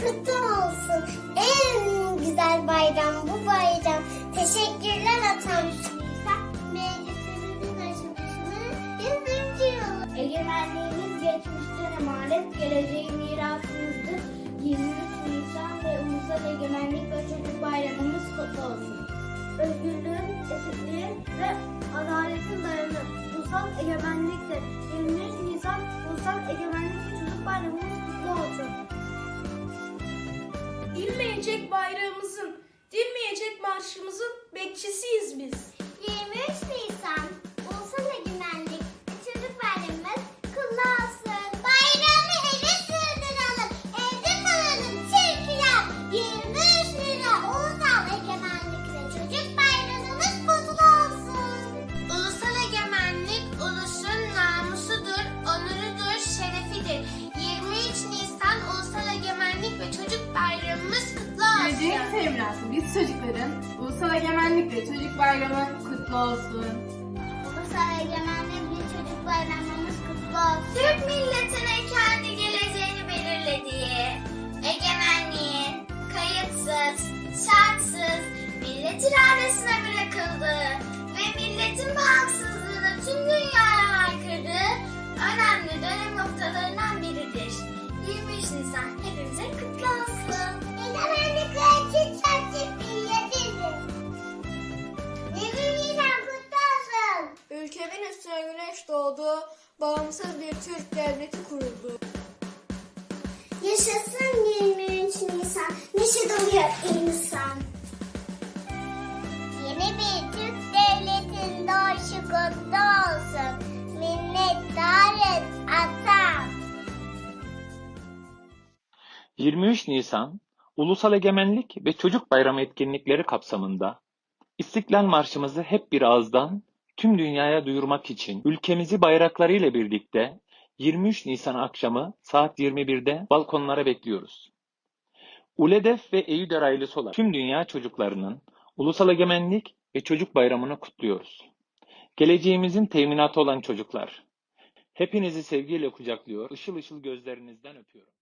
kutlu olsun. En güzel bayram bu bayram. Teşekkürler atam. Meclisimizin açılışını 100. yılı. Egemenliğimiz geçmişten emanet, geleceği mirasımızdır. 23 Nisan ve Ulusal Egemenlik ve Çocuk Bayramımız kutlu olsun. Özgürlüğün, eşitliğin ve adaletin dayanı ulusal egemenliktir. 23 Nisan Ulusal Egemenlik ve Çocuk Bayramımız kutlu olsun. Olsun. teminatı biz çocukların Ulusal Egemenlik ve Çocuk Bayramı kutlu olsun. Ulusal Egemenlik ve Çocuk Bayramımız kutlu olsun. Türk milletinin kendi geleceğini belirlediği, egemenliğin kayıtsız, şartsız, millet iradesine bırakıldığı ve milletin bağımsızlığını doğdu, bağımsız bir Türk devleti kuruldu. Yaşasın 23 Nisan, neşe doluyor insan. Yeni bir Türk devletin doğuşu kutlu olsun. Minnettarız atam. 23 Nisan Ulusal Egemenlik ve Çocuk Bayramı etkinlikleri kapsamında İstiklal Marşımızı hep bir ağızdan tüm dünyaya duyurmak için ülkemizi bayraklarıyla birlikte 23 Nisan akşamı saat 21'de balkonlara bekliyoruz. ULEDEF ve EÜDER ailesi olarak tüm dünya çocuklarının Ulusal Egemenlik ve Çocuk Bayramı'nı kutluyoruz. Geleceğimizin teminatı olan çocuklar. Hepinizi sevgiyle kucaklıyor, ışıl ışıl gözlerinizden öpüyorum.